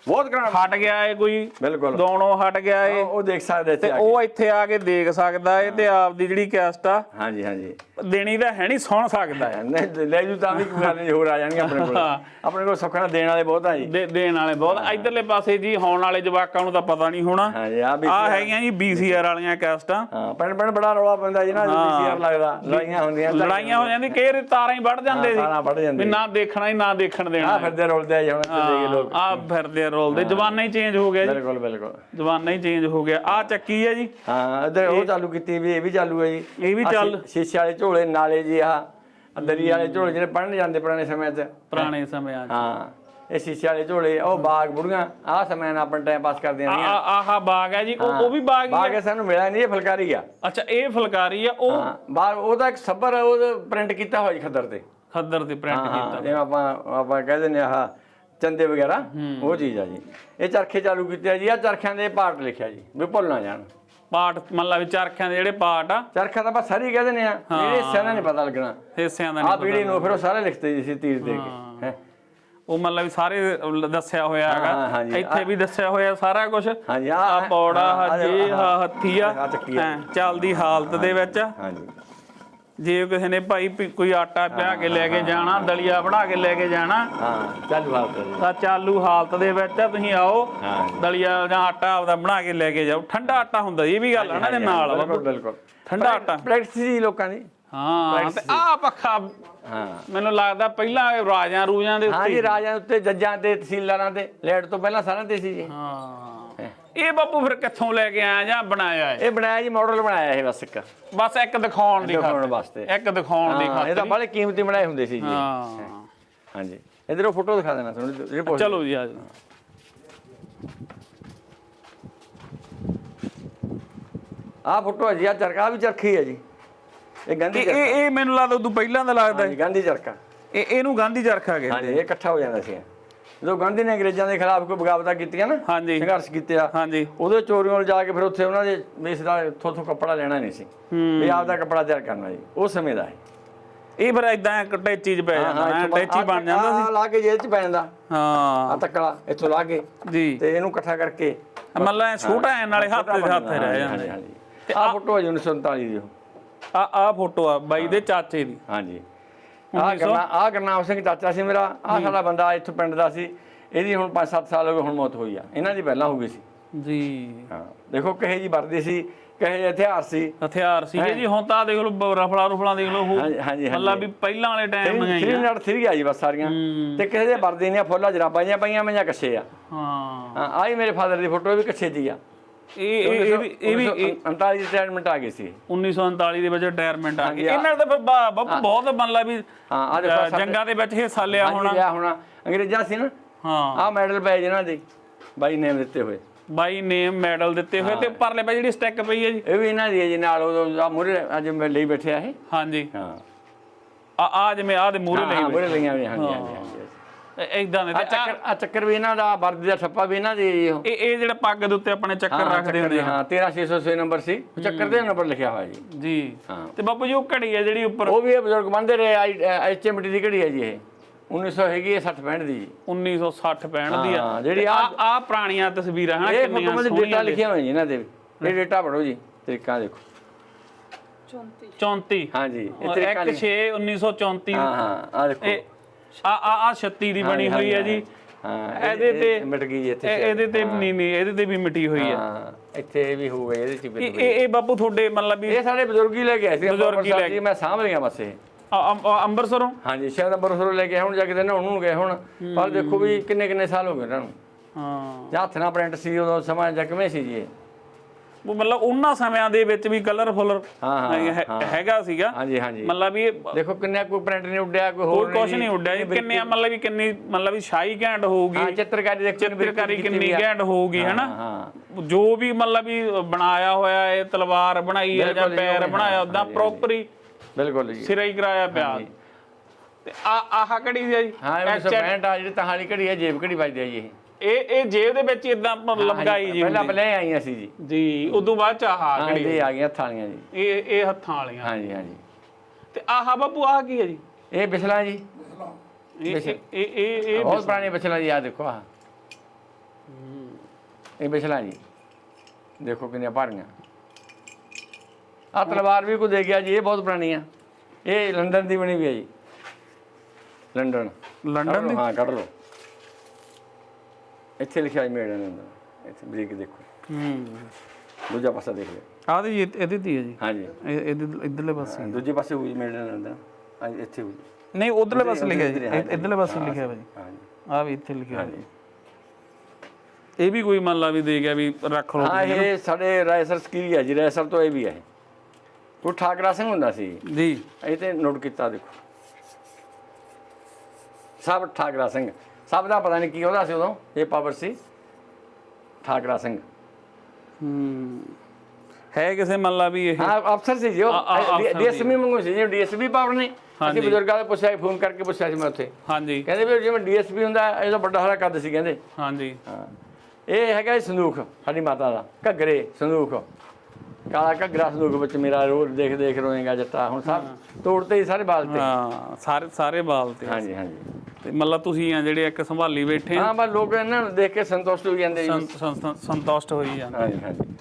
ਬਹੁਤ ਕਰਾਂ ਹਟ ਗਿਆ ਏ ਕੋਈ। ਬਿਲਕੁਲ। ਦੋਣੋਂ ਹਟ ਗਿਆ ਏ। ਉਹ ਉਹ ਦੇਖ ਸਕਦੇ ਇੱਥੇ ਤੇ ਕੇ। ਉਹ ਇੱਥੇ ਆ ਕੇ ਦੇਖ ਸਕਦਾ ਏ ਤੇ ਆਪਦੀ ਜਿਹੜੀ ਕੈਸਟ ਆ। ਹਾਂਜੀ ਹਾਂਜੀ। ਦੇਣੀ ਤਾਂ ਹੈ ਨਹੀਂ ਸੁਣ ਸਕਦਾ ਹੈ। ਨਹੀਂ ਲੈ ਜੂ ਤਾਂ ਵੀ ਕੋਈ ਗੱਲ ਨਹੀਂ ਹੋਰ ਆ ਜਾਣਗੇ ਆਪਣੇ ਕੋਲ। ਆਪਣੇ ਕੋਲ ਸੁੱਖਣਾ ਦੇਣ ਵਾਲੇ ਬਹੁਤ ਆ ਜੀ। ਦੇਣ ਵਾਲੇ ਬਹੁਤ ਇਧਰਲੇ ਪਾਸੇ ਜੀ ਹੋਣ ਵਾਲੇ ਜਵਾਕਾਂ ਨੂੰ ਤਾਂ ਪਤਾ ਨਹੀਂ ਹੋਣਾ। ਆ ਆ। ਹੈਗੀਆਂ ਜੀ BCR ਵਾਲੀਆਂ ਕੈਸਟਾਂ। ਹਾਂ ਪਿੰਡ ਪਿੰਡ ਬੜਾ ਰੌਲਾ ਪੈਂਦਾ ਜੀ ਨਾ। ਬੀਸੀਆਰ ਲੱਗਦਾ ਲੜਾਈਆਂ ਹੁੰਦੀਆਂ ਲੜਾਈਆਂ ਹੋ ਜਾਂਦੀ ਕਈ ਵਾਰੀ ਤਾਰਾਂ ਹੀ ਵੱਢ ਜਾਂਦੇ ਹਾਂ, ਤਾਰਾਂ ਵੱਢ ਸੀ। ਜਾਂਦੇ ਨਾ ਦੇਖਣਾ ਹੀ ਨਾ ਦੇਖਣ ਆ ਦੇਣਾ ਫਿਰਦੇ ਰੋਲਦੇ ਆ ਜੀ ਹੁਣ ਚੱਲੇ ਗਏ ਲੋਕ। ਆ ਫਿਰਦੇ ਆ ਰੋਲਦੇ। ਜਵਾਨਾ ਹੀ ਚੇਂਜ ਹੋ ਗਿਆ ਜੀ। ਬਿਲਕੁਲ ਬਿਲਕੁਲ। ਜਵਾਨਾ ਹੀ ਚੇਂਜ ਹੋ ਗਿਆ। ਆ ਚੱਕੀ ਹੈ ਜੀ। ਹਾਂ ਇੱਧਰ ਉਹ ਚਾਲੂ ਕੀਤੀ ਵੀ ਇਹ ਵੀ ਚਾਲੂ ਹੈ ਜੀ। ਇਹ ਵੀ ਚੱਲ- ਸ਼ੀ- ਸ਼ੀਸ਼ੇ ਵਾਲੇ ਝੋਲੇ ਨਾਲੇ ਜੀ ਆ। ਦਰੀ ਵਾਲੇ ਝੋਲੇ ਜਿਹੜੇ ਪੜਨ ਜਾਂਦੇ ਪੁਰਾਣੇ ਸਮੇਂ 'ਚ। ਪੁਰਾਣੇ ਸਮਿਆਂ 'ਚ। ਹਾਂ ਇਹ ਸ਼ੀਸ਼ੇ ਵਾਲੇ ਝੋਲੇ ਉਹ ਬਾਗ ਬੁੜੀਆਂ ਆਹ ਸਮੇਂ ਨਾਲ ਆਪਣਾ ਟਾਈਮ ਪਾਸ ਕਰਦੀਆਂ ਆ ਰਹੀਆਂ। ਆ- ਆਹ ਬਾਗ ਹੈ ਜੀ ਉਹ ਉਹ ਵੀ ਬਾਗ ਹੀ ਬਾਗ ਹੈ। ਇਹ ਸਾਨੂੰ ਮਿਲਿਆ ਨਹੀਂ ਇਹ ਫੁਲਕਾਰੀ ਆ। ਅੱਛਾ ਇਹ ਫੁਲਕਾਰੀ ਆ ਉਹ ਹਾਂ ਬਾਗ ਉਹਦਾ ਇੱਕ ਸੱਬਰ ਉਹ ਪ੍ਰਿੰਟ ਕੀਤਾ ਹੋਇਆ ਜੀ ਖੱਦਰ ਤੇ। ਖੱਦਰ ਤੇ ਪ੍ਰਿੰਟ ਹਾਂ ਕੀਤਾ ਜਿਵੇਂ ਆਪਾਂ ਆਪਾਂ ਕਹਿ ਦਿੰਦੇ ਆ ਆਹ ਚੰਦੇ ਵਗੈਰਾ ਉਹ ਚੀਜ਼ ਆ ਜੀ। ਇਹ ਚਰਖੇ ਚਾਲੂ ਕੀਤੇ ਆ ਜੀ ਆ ਚਰਖਿਆਂ ਦੇ ਪਾਰਟ ਲਿਖਿਆ ਜੀ ਵੀ ਭੁੱਲ ਨਾ ਜਾਣ। ਪਾਰਟ ਮੰਨ ਲਾ ਵੀ ਚਰਖਿਆਂ ਦੇ ਜਿਹੜੇ ਪਾਰਟ ਆ। ਚਰਖਾ ਤਾਂ ਆਪਾਂ ਸਾਰੀ ਕਹਿ ਦਿੰਦੇ ਆ। ਜਿਹੜੇ ਹਿੱਸਿਆਂ ਦਾ ਨਹੀਂ ਪਤਾ ਲੱਗਣਾ। ਹਿੱਸਿਆਂ ਦਾ ਆ ਨਹੀਂ ਪੀੜੀ ਨੂੰ ਫਿਰ ਉਹ ਸਾਰੇ ਲਿਖਤੇ ਜੀ ਸੀ ਤੀਰ ਦੇ ਕੇ। ਹੈਂ। ਉਹ ਮੰਨ ਲਾ ਵੀ ਸਾਰੇ ਦੱਸਿਆ ਹੋਇਆ ਹੈਗਾ। ਇੱਥੇ ਵੀ ਦੱਸਿਆ ਹੋਇਆ ਸਾਰਾ ਕੁਝ ਹਾਂਜੀ ਆ ਆ ਪੌੜਾ ਆ ਹਜੇ ਹੱਥੀ ਆ। ਆ। ਚੱਲਦੀ ਹਾਲਤ ਦੇ ਵਿੱਚ। ਆ। ਹਾਂਜੀ ਜੇ ਕਿਸੇ ਨੇ ਭਾਈ ਵੀ ਕੋਈ ਆਟਾ ਪਿਆ ਕੇ ਲੈ ਕੇ ਜਾਣਾ ਦਲੀਆ ਬਣਾ ਕੇ ਲੈ ਕੇ ਜਾਣਾ ਹਾਂ ਚਾਲੂ ਹਾਲਤ ਹੈ ਜੀ ਤਾਂ ਚਾਲੂ ਹਾਲਤ ਦੇ ਵਿੱਚ ਆ ਤੁਸੀਂ ਆਓ ਹਾਂ। ਦਲੀਆ ਜਾਂ ਆਟਾ ਆਪਦਾ ਬਣਾ ਕੇ ਲੈ ਕੇ ਜਾਓ। ਠੰਡਾ ਆਟਾ ਹੁੰਦਾ ਇਹ ਵੀ ਗੱਲ ਆ ਨਾ ਦੇ ਨਾਲ ਬਿਲਕੁਲ ਬਿਲਕੁਲ। ਠੰਡਾ ਆਟਾ। ਪ੍ਰੈਕਟਿਸ ਸੀ ਲੋਕਾਂ ਦੀ। ਹਾਂ ਤੇ ਆ ਪੱਖਾ ਹਾਂ। ਮੈਨੂੰ ਲੱਗਦਾ ਪਹਿਲਾਂ ਇਹ ਰਾਜਾਂ ਰੂਜਾਂ ਦੇ ਹਾਂ ਉੱਤੇ ਜੀ ਰਾਜਾਂ ਉੱਤੇ ਜੱਜਾਂ ਤੇ ਤਹਿਸੀਲਦਾਰਾਂ ਤੇ ਲੈਟ ਤੋਂ ਪਹਿਲਾਂ ਸਾਰਿਆਂ ਤੇ ਸੀ ਜੀ। ਹਾਂ। ਇਹ ਬਾਪੂ ਫਿਰ ਕਿੱਥੋਂ ਲੈ ਕੇ ਆਇਆ ਜਾਂ ਬਣਾਇਆ ਹੈ ਇਹ ਬਣਾਇਆ ਜੀ ਮਾਡਲ ਬਣਾਇਆ ਇਹ ਬਸ ਇੱਕ। ਬਸ ਇੱਕ ਦਿਖਾਉਣ ਦੀ ਦਿਖਾਉਣ ਖਾਤਰ। ਵਾਸਤੇ। ਇੱਕ ਦਿਖਾਉਣ ਦੀ ਹਾਂ, ਇਹ ਤਾਂ ਖਾਤਰ। ਬੜੇ ਕੀਮਤੀ ਬਣਾਏ ਹੁੰਦੇ ਸੀ ਜੀ। ਹਾਂ। ਹਾਂਜੀ। ਇਧਰੋਂ ਫੋਟੋ ਦਿਖਾ ਦੇਣਾ ਤੁਹਾਨੂੰ ਪੋਸਟ- ਚਲੋ ਜੀ ਆ ਜਾਓ। ਆਹ ਫੋਟੋ ਹੈ ਜੀ ਆ ਚਰਖਾ ਵੀ ਚਰਖੀ ਹੈ ਜੀ। ਇਹ ਗਾਂਧੀ ਇਹ ਚਰਖਾ। ਇਹ ਇਹ ਮੈਨੂੰ ਲੱਗਦਾ ਉਦੋਂ ਪਹਿਲਾਂ ਦਾ ਲੱਗਦਾ। ਹਾਂਜੀ ਗਾਂਧੀ ਚਰਖਾ। ਇਹ ਇਹਨੂੰ ਗਾਂਧੀ ਚਰਖਾ ਕਹਿੰਦੇ ਹਾਂਜੀ ਇਹ ਇਕੱਠਾ ਹੋ ਜਾਂਦਾ ਸੀ। ਜਦੋਂ ਗਾਂਧੀ ਨੇ ਅੰਗਰੇਜ਼ਾਂ ਦੇ ਖਿਲਾਫ ਕੋਈ ਬਗਾਵਤਾਂ ਕੀਤੀਆਂ ਨਾ ਹਾਂਜੀ। ਸੰਘਰਸ਼ ਕੀਤੇ ਆ ਹਾਂਜੀ। ਉਹਦੇ ਚੋਰੀਆਂ ਜਾ ਕੇ ਫਿਰ ਉੱਥੇ ਉਹਨਾਂ ਦੇ ਮੇਸ ਦਾ ਇੱਥੋਂ ਉੱਥੋਂ ਕੱਪੜਾ ਲੈਣਾ ਨਹੀਂ ਸੀ। ਵੀ ਆਪਦਾ ਕੱਪੜਾ ਤਿਆਰ ਕਰਨਾ ਜੀ ਉਹ ਸਮੇਂ ਦਾ ਹੈ ਇਹ ਫਿਰ ਇਦਾਂ ਟੈਚੀ ਚ ਪੈ ਜਾਂਦਾ ਟੈਚੀ ਬਣ ਜਾਂਦਾ ਸੀ। ਲਾ ਕੇ ਜੇਲ੍ਹ ਚ ਪੈ ਜਾਂਦਾ। ਆ ਹਾਂ ਤੱਕੜਾ ਇੱਥੋਂ ਲਾ ਕੇ ਜੀ। ਤੇ ਇਹਨੂੰ ਇਕੱਠਾ ਕਰਕੇ ਐਂ ਛੋਟਾ ਐ ਨਾਲੇ ਹੱਥ ਦੇ ਹੱਥ ਰਹਿ ਜਾਂਦੇ। ਹਾਂਜੀ ਆਹ ਫੋਟੋ ਹੈ ਜੀ 1947 ਦੀ। ਆ ਆ ਫੋਟੋ ਆ ਬਾਈ ਦੇ ਚਾਚੇ ਦੀ। ਹਾਂਜੀ। ਆਹ ਕਰਨਾ ਆਹ ਕਰਨਾਮ ਸਿੰਘ ਚਾਚਾ ਸੀ ਮੇਰਾ। ਆਹ ਸਾਡਾ ਬੰਦਾ ਇੱਥੋਂ ਪਿੰਡ ਦਾ ਸੀ। ਇਹਦੀ ਹੁਣ 5-7 ਸਾਲ ਹੋ ਗਏ ਹੁਣ ਮੌਤ ਹੋਈ ਆ। ਇਹਨਾਂ ਦੀ ਪਹਿਲਾਂ ਹੋ ਗਈ ਸੀ। ਜੀ। ਹਾਂ। ਦੇਖੋ ਕਹੇ ਜੀ ਵਰਦੀ ਸੀ ਕਹੇ ਹਥਿਆਰ ਸੀ। ਹਥਿਆਰ ਸੀਗੇ ਜੀ। ਹੁਣ ਤਾਂ ਦੇਖ ਲਓ ਰਫਲਾ ਰੁਫਲਾ ਦੇਖ ਲਓ ਉਹ ਹਾਂਜੀ ਹਾਂਜੀ ਮਤਲਬ ਵੀ ਪਹਿਲਾਂ ਵਾਲੇ ਟਾਈਮ ਮੰਗਾਈਆਂ ਨਟ ਥਰੀ ਆ ਜੀ ਬਸ ਸਾਰੀਆਂ। ਤੇ ਕਿਸੇ ਦੇ ਵਰਦੀ ਦੀਆਂ ਫੁੱਲਾਂ ਜਰਾਬਾਂ ਜੀਆਂ ਪਈਆਂ ਮੈਂ ਕੱਛੇ ਆ। ਹਾਂ। ਹਾਂ ਆਹੀ ਮੇਰੇ ਫਾਦਰ ਦੀ ਫੋਟੋ ਵੀ ਕੱਛੇ ਦੀ ਆ। ਇਹ ਵੀ ਇਹ ਵੀ ਇਹ 39 ਰਿਟਾਇਰਮੈਂਟ ਆ ਗਈ ਸੀ। 1939 ਦੇ ਵਿੱਚ ਰਿਟਾਇਰਮੈਂਟ ਆ ਗਈ। ਆ- ਇਹਨਾਂ ਦਾ ਫਿਰ ਬਾਪੂ ਬਹੁਤ ਮੰਨ ਲਾ ਵੀ ਹਾਂ ਆ ਜੰਗਾਂ ਦੇ ਵਿੱਚ ਹਿੱਸਾ ਲਿਆ ਹੋਣਾ। ਲਿਆ ਹੋਣਾ। ਅੰਗਰੇਜ਼ਾਂ ਸੀ ਨਾ। ਹਾਂ। ਆਹ ਮੈਡਲ ਪਏ ਜਿਨ੍ਹਾਂ ਦੇ। ਬਾਈ ਨੇਮ ਦਿੱਤੇ ਹੋਏ। ਬਾਈ ਨੇਮ ਮੈਡਲ ਦਿੱਤੇ ਹੋਏ ਤੇ ਪਰਲੇ ਪਾ ਜਿਹੜੀ ਸਟੈਕ ਪਈ ਹੈ ਜੀ। ਇਹ ਵੀ ਇਹਨਾਂ ਦੀ ਹੈ ਜੀ ਨਾਲ ਉਹ ਆ ਮੁਰੇ ਅੱਜ ਮੈਂ ਲਈ ਬੈਠਿਆ ਇਹ। ਹਾਂਜੀ। ਹਾਂ। ਆ ਆ ਜਿਵੇਂ ਆ ਦੇ ਮੂਹਰੇ ਹਾਂ ਲਈ ਮੁਰੇ ਲਈਆਂ ਵੀ ਹਾਂਜੀ ਹਾਂਜੀ ਹਾਂਜੀ। ਇਦਾਂ ਦੇ ਆ ਤੇ ਚੱਕਰ ਆ ਚੱਕਰ ਵੀ ਇਹਨਾਂ ਦਾ ਵਰਦੀ ਦਾ ਠੱਪਾ ਵੀ ਇਹਨਾਂ ਦੀ ਹੈ ਜੀ ਉਹ। ਇਹ ਇਹ ਜਿਹੜਾ ਪੱਗ ਦੇ ਉੱਤੇ ਆਪਣੇ ਚੱਕਰ ਹਾਂ ਰੱਖਦੇ ਚੱਕਰ ਹੁੰਦੇ ਦੇ ਆ। ਹਾਂ 13606 ਨੰਬਰ ਸੀ। ਚੱਕਰ ਦੇ ਨੰਬਰ ਲਿਖਿਆ ਹੋਇਆ ਜੀ। ਜੀ। ਹਾਂ। ਤੇ ਬਾਪੂ ਜੀ ਉਹ ਘੜੀ ਹੈ ਜਿਹੜੀ ਉੱਪਰ? ਉਹ ਵੀ ਇਹ ਬਜ਼ੁਰਗ ਬੰਦੇ ਰਹੇ ਐਚਐਮਟੀ ਦੀ ਘੜੀ ਹੈ ਜੀ ਇਹ। 1900 ਹੈਗੀ ਹੈ 60 65 ਦੀ ਜੀ। 1960 ਪੈਣ ਦੀ ਆ। ਹਾਂ, ਜਿਹੜੀ ਆ ਆ- ਪੁਰਾਣੀਆਂ ਤਸਵੀਰਾਂ ਹਨ ਇਹ ਕਿੰਨੀਆਂ ਫੋਟੋ ਵਿੱਚ ਡੇਟਾ ਲਿਖਿਆ ਹੋਇਆ ਜੀ ਇਹਨਾਂ ਦੇ ਇਹ ਡੇਟਾ ਪੜੋ ਜੀ ਤਰੀਕਾ ਦੇਖੋ। 34 ਹਾਂਜੀ ਇਹ ਤਰੀਕਾ 1 6 1934 ਹਾਂ ਹਾਂ ਆ ਦੇਖੋ। ਆ ਆ ਆ 36 ਦੀ ਬਣੀ ਹੋਈ ਹੈ ਜੀ। ਹਾਂ ਇਹਦੇ ਤੇ ਮਿਟ ਗਈ ਜੀ ਇੱਥੇ ਇਹ- ਇਹਦੇ ਤੇ ਨਹੀਂ ਨਹੀਂ ਇਹਦੇ ਤੇ ਵੀ ਮਿੱਟੀ ਹੋਈ ਹੈ। ਹਾਂ ਇੱਥੇ ਇਹ ਵੀ ਹੋ ਗਈ ਇਹਦੇ ਚ ਇਹ ਵੀ ਇਹ ਇਹ ਬਾਪੂ ਤੁਹਾਡੇ ਮਤਲਬ ਵੀ ਇਹ ਸਾਡੇ ਬਜ਼ੁਰਗ ਹੀ ਲੈ ਕੇ ਆਏ ਸੀ ਬਜ਼ੁਰਗ ਲੈ ਜੀ ਮੈਂ ਸਾਂਭ ਲਿਆ ਬਸ ਇਹ। ਅ- ਅ- ਅੰਮ੍ਰਿਤਸਰੋਂ ਹਾਂਜੀ ਸ਼ਾਇਦ ਅੰਬਰਸਰੋਂ ਲੈ ਕੇ ਹੁਣ ਜਾ ਕੇ ਤੇ ਨਹਾਉਣ ਨੂੰ ਗਏ ਹੁਣ। ਪਰ ਦੇਖੋ ਵੀ ਕਿੰਨੇ ਕਿੰਨੇ ਸਾਲ ਹੋ ਗਏ ਇਹਨਾਂ ਨੂੰ। ਹਾਂ। ਜਾਂ ਹੱਥ ਨਾਲ ਪ੍ਰਿੰਟ ਸੀ ਉਦੋਂ ਸਮਾਂ ਜਾਂ ਕਿਵੇਂ ਸੀ ਜੀ ਇਹ? ਮਤਲਬ ਉਹਨਾਂ ਸਮਿਆਂ ਦੇ ਵਿੱਚ ਵੀ ਕਲਰਫੁਲ ਹਾਂ, ਹਾਂ, ਹੈਗਾ ਸੀਗਾ। ਹਾਂਜੀ ਹਾਂਜੀ। ਮਤਲਬ ਵੀ ਇਹ ਦੇਖੋ ਕਿੰਨਾ ਕੋਈ ਪ੍ਰਿੰਟ ਨਹੀਂ ਉੱਡਿਆ ਕੋਈ ਹੋਰ ਕੁਝ ਨਹੀਂ। ਉੱਡਿਆ ਕਿੰਨੇ ਮਤਲਬ ਵੀ ਕਿੰਨੀ ਮਤਲਬ ਵੀ ਸ਼ਾਹੀ ਘੈਂਟ ਹੋਊਗੀ। ਹਾਂ ਚਿੱਤਰਕਾਰੀ ਦੇਖੋ ਚਿੱਤਰਕਾਰੀ ਕਿੰਨੀ ਘੈਂਟ ਹੋਊਗੀ ਹੈਨਾ? ਹਾਂ। ਜੋ ਵੀ ਮਤਲਬ ਵੀ ਬਣਾਇਆ ਹੋਇਆ ਹੈ ਤਲਵਾਰ ਬਣਾਈ ਹੈ ਜਾਂ ਪੈਰ ਬਣਾਇਆ। ਹਾਂ, ਉਦਾਂ ਪ੍ਰੋਪਰ ਹੀ ਬਿਲਕੁਲ ਜੀ। ਸਿਰਾ ਹੀ ਕਰਾਇਆ ਪਿਆ। ਤੇ ਆ ਆਹ ਘੜੀ ਆ ਜੀ? ਹਾਂ ਇਹ 165 ਆ ਜਿਹੜੀ ਤਹਾਲੀ ਘੜੀ ਹੈ ਜੇਬ ਘੜੀ ਵੱਜਦੀ ਹੈ ਜੀ ਇਹ। ਇਹ ਇਹ ਜੇਬ ਦੇ ਵਿੱਚ ਇਦਾਂ ਲਮਕਾਈ ਜੀ ਪਹਿਲਾਂ। ਪਹਿਲੇ ਆਈਆਂ ਸੀ ਜੀ। ਜੀ ਉਦੋਂ ਬਾਅਦ ਚ ਆਹ ਘੜੀ ਇਹ ਆ ਗਈਆਂ ਥਾਲੀਆਂ ਜੀ। ਇਹ ਇਹ ਹੱਥਾਂ ਵਾਲੀਆਂ। ਹਾਂਜੀ ਹਾਂਜੀ। ਤੇ ਆਹ ਬਾਪੂ ਆਹ ਕੀ ਹੈ ਜੀ? ਇਹ ਬਿਸਲਾ ਜੀ। ਇਹ ਇਹ ਇਹ ਇਹ ਇਹ ਬਹੁਤ ਪੁਰਾਣੀ ਬਿਸਲਾ ਜੀ ਆ ਦੇਖੋ ਆ ਇਹ ਬਿਸਲਾ ਜੀ। ਦੇਖੋ ਕਿੰਨੀਆਂ ਭਾਰੀਆਂ। ਆ ਤਲਵਾਰ ਵੀ ਕੋ ਦੇ ਗਿਆ ਜੀ ਇਹ ਬਹੁਤ ਪੁਰਾਣੀ ਆ ਇਹ ਲੰਡਨ ਦੀ ਬਣੀ ਵੀ ਹੈ ਜੀ। ਲੰਡਨ। ਲੰਡਨ ਦੀ? ਹਾਂ ਕੱਢ ਲਓ। ਇੱਥੇ ਲਿਖਿਆ ਹੈ ਮੇਡ ਇਨ ਇੱਥੇ ਬਰੀਕ ਦੇਖੋ। ਹੂੰ। ਦੂਜਾ ਪਾਸਾ ਦੇਖ ਲਿਓ। ਆਹ ਤੇ ਇਹ- ਇਹਦੀ ਦੀ ਹੈ ਜੀ। ਹਾਂਜੀ। ਇਹ ਇਹਦੇ ਇਧਰਲੇ ਪਾਸੇ ਦੂਜੇ ਪਾਸੇ ਹੋਈ ਮੇਡ ਇਨ ਹਾਂਜੀ ਇੱਥੇ ਹੋਈ। ਨਹੀਂ ਉਧਰਲੇ ਪਾਸੇ ਲਿਖਿਆ ਜੀ। ਇਧਰਲੇ ਪਾਸੇ ਲਿਖਿਆ ਭਾਜੀ ਹਾਂਜੀ। ਆ ਵੀ ਇੱਥੇ ਲਿਖਿਆ ਹੋਇਆ। ਜੀ ਇਹ ਵੀ ਕੋਈ ਮੰਨ ਲਾ ਵੀ ਦੇ ਗਿਆ ਵੀ ਰੱਖ ਲਓ। ਹਾਂ ਇਹ ਸਾਡੇ ਰਾਇਸਰ ਸਕੀਲ ਹੈ ਜੀ। ਰਾਇਸਰ ਤੋਂ ਇਹ ਵੀ ਹੈ। ਕੋਈ ਠਾਕਰਾ ਸਿੰਘ ਹੁੰਦਾ ਸੀ। ਜੀ। ਇਹ ਤੇ ਨੋਟ ਕੀਤਾ ਦੇਖੋ। ਸਭ ਠਾਕਰਾ ਸਿੰਘ। ਸਭ ਦਾ ਪਤਾ ਨਹੀਂ ਕੀ ਉਹਦਾ ਸੀ ਉਦੋਂ ਇਹ ਪਾਵਰ ਸੀ। ਠਾਕਰਾ ਸਿੰਘ। ਹੂੰ ਹੈ ਕਿਸੇ ਮੰਨ ਲਾ ਵੀ ਇਹ? ਹਾਂ ਅਫਸਰ ਸੀ ਜੀ। ਡੀਐਸਪੀ ਮੰਗੋ ਸੀ ਜੀ ਡੀਐਸਪੀ ਪਾਵਰ ਨੇ। ਅਸੀਂ ਬਜ਼ੁਰਗਾਂ ਦੇ ਪੁੱਛਿਆ ਫੋਨ ਕਰਕੇ ਪੁੱਛਿਆ ਸੀ ਮੈਂ ਉੱਥੇ। ਹਾਂਜੀ। ਕਹਿੰਦੇ ਵੀ ਜਿਵੇਂ ਡੀਐਸਪੀ ਹੁੰਦਾ ਇਹ ਤਾਂ ਵੱਡਾ ਸਾਰਾ ਕੱਦ ਸੀ ਕਹਿੰਦੇ। ਹਾਂਜੀ। ਹਾਂ। ਇਹ ਹੈਗਾ ਸੰਦੂਖ ਸਾਡੀ ਮਾਤਾ ਦਾ। ਘੱਗਰੇ ਸੰਦੂਖ। ਕਾਲਾ ਘੱਗਰਾ ਸੰਦੂਖ ਵਿੱਚ ਮੇਰਾ ਰੋਜ਼ ਦੇਖ ਦੇਖ ਰੋਏਗਾ ਜੱਟਾ। ਹੁਣ ਸਭ ਤੋੜਤੇ ਸਾਰੇ ਬਾਲ ਤੇ। ਹਾਂ ਸਾਰੇ ਸਾਰੇ ਬਾਲ ਤੇ। ਹਾਂਜੀ ਹਾਂਜੀ। ਤੇ ਮਤਲਬ ਤੁਸੀਂ ਆ ਜਿਹੜੇ ਇੱਕ ਸੰਭਾਲੀ ਬੈਠੇ ਹਾਂ ਬਸ ਲੋਕ ਇਹਨਾਂ ਨੂੰ ਦੇਖ ਕੇ ਸੰਤੁਸ਼ਟ ਹੋ ਜਾਂਦੇ ਜੀ। ਸੰਤ- ਸੰਤ- ਸੰਤੁਸ਼ਟ ਹੋਈ ਜਾਂਦੇ। ਹਾਂਜੀ ਹਾਂਜੀ।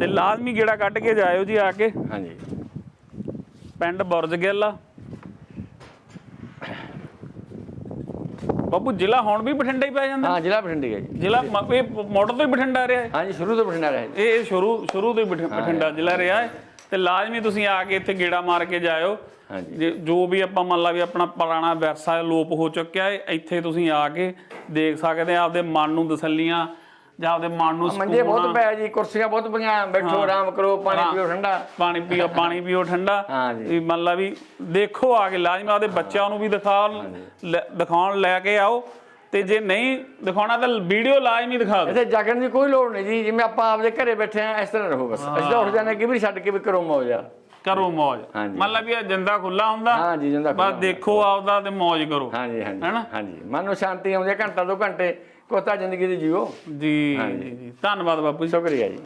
ਤੇ ਲਾਜ਼ਮੀ ਗੇੜਾ ਕੱਢ ਕੇ ਜਾਇਓ ਜੀ ਆ ਕੇ। ਹਾਂਜੀ। ਪਿੰਡ ਬੁਰਜ ਗਿੱਲ ਆ। ਬਾਬੂ ਜ਼ਿਲ੍ਹਾ ਹੁਣ ਵੀ ਬਠਿੰਡਾ ਹੀ ਪੈ ਜਾਂਦਾ? ਹਾਂ ਜ਼ਿਲ੍ਹਾ ਬਠਿੰਡੇ ਹੈ ਜੀ। ਜ਼ਿਲ੍ਹਾ ਮ- ਇਹ ਮੋਟਰ ਤੋਂ ਹੀ ਬਠਿੰਡਾ ਰਿਹਾ ਹੈ? ਹਾਂਜੀ ਸ਼ੁਰੂ ਤੋਂ ਬਠਿੰਡਾ ਰਹੇ। ਇਹ ਇਹ ਸ਼ੁਰੂ ਸ਼ੁਰੂ ਤੋਂ ਹੀ ਬਠਿ- ਬਠਿੰਡਾ ਜ਼ਿਲ੍ਹਾ ਰਿਹਾ ਹੈ। ਤੇ ਲਾਜ਼ਮੀ ਤੁਸੀਂ ਆ ਕੇ ਇੱਥੇ ਗੇੜਾ ਮਾਰ ਕੇ ਜਾਇਓ। ਹਾਂਜੀ। ਜੇ ਜੋ ਵੀ ਆਪਾਂ ਮੰਨ ਲਾ ਵੀ ਆਪਣਾ ਪੁਰਾਣਾ ਵਿਰਸਾ ਲੋਪ ਹੋ ਚੁੱਕਿਆ ਹੈ ਇੱਥੇ ਤੁਸੀਂ ਆ ਕੇ ਦੇਖ ਸਕਦੇ ਆ ਆਪਦੇ ਮਨ ਨੂੰ ਤਸੱਲੀਆਂ ਜਾਂ ਆਪਦੇ ਮਨ ਨੂੰ ਮੰਜੇ ਸਕੂਨ ਬਹੁਤ ਪਏ ਜੀ ਕੁਰਸੀਆਂ ਬਹੁਤ ਪਈਆਂ ਬੈਠੋ ਆਰਾਮ ਕਰੋ ਪਾਣੀ ਪੀਓ ਠੰਡਾ। ਪਾਣੀ ਪੀਓ ਪਾਣੀ ਪੀਓ ਠੰਡਾ। ਹਾਂ ਜੀ। ਵੀ ਮੰਨ ਲਾ ਵੀ ਦੇਖੋ ਆ ਕੇ ਲਾਜ਼ਮੀ ਆਪਦੇ ਬੱਚਿਆਂ ਨੂੰ ਵੀ ਦਿਖਾ ਲੈ- ਦਿਖਾਉਣ ਲੈ ਕੇ ਆਓ। ਤੇ ਜੇ ਨਹੀਂ ਦਿਖਾਉਣਾ ਤਾਂ ਵੀਡੀਓ ਲਾਜ਼ਮੀ ਦਿਖਾ ਦਿਓ। ਇੱਥੇ ਜਾਗਣ ਦੀ ਕੋਈ ਲੋੜ ਨਹੀਂ ਜੀ ਜਿਵੇਂ ਆਪਾਂ ਆਪਦੇ ਘਰੇ ਬੈਠੇ ਆ ਇਸ ਤਰ੍ਹਾਂ ਰਹੋ ਬਸ। ਅਸੀਂ ਤਾਂ ਉੱਠ ਜਾਂਦੇ ਕਿ ਵੀ ਛੱਡ ਕੇ ਵੀ ਕਰੋ ਮੌਜ ਆ। ਕਰੋ ਹਾਂਜੀ। ਲਾ ਵੀ ਇਹ ਜਿੰਦਾ ਖੁੱਲਾ ਹੁੰਦਾ ਹਾਂ ਜੀ ਜਿੰਦਾ ਬਸ ਦੇਖੋ ਆਪਦਾ ਤੇ ਮौज ਕਰੋ। ਹਾਂਜੀ ਹਾਂਜੀ। ਹੈਨਾ? ਹਾਂਜੀ। ਮਨ ਨੂੰ ਸ਼ਾਂਤੀ ਆਉਂਦੀ ਹੈ ਘੰਟਾ ਦੋ ਘੰਟੇ ਕੋਤਾ ਜ਼ਿੰਦਗੀ ਦੀ ਜੀਓ। ਜੀ ਜੀ ਜੀ। ਧੰਨਵਾਦ ਬਾਪੂ ਜੀ। ਸ਼ੁਕਰੀਆ ਜੀ।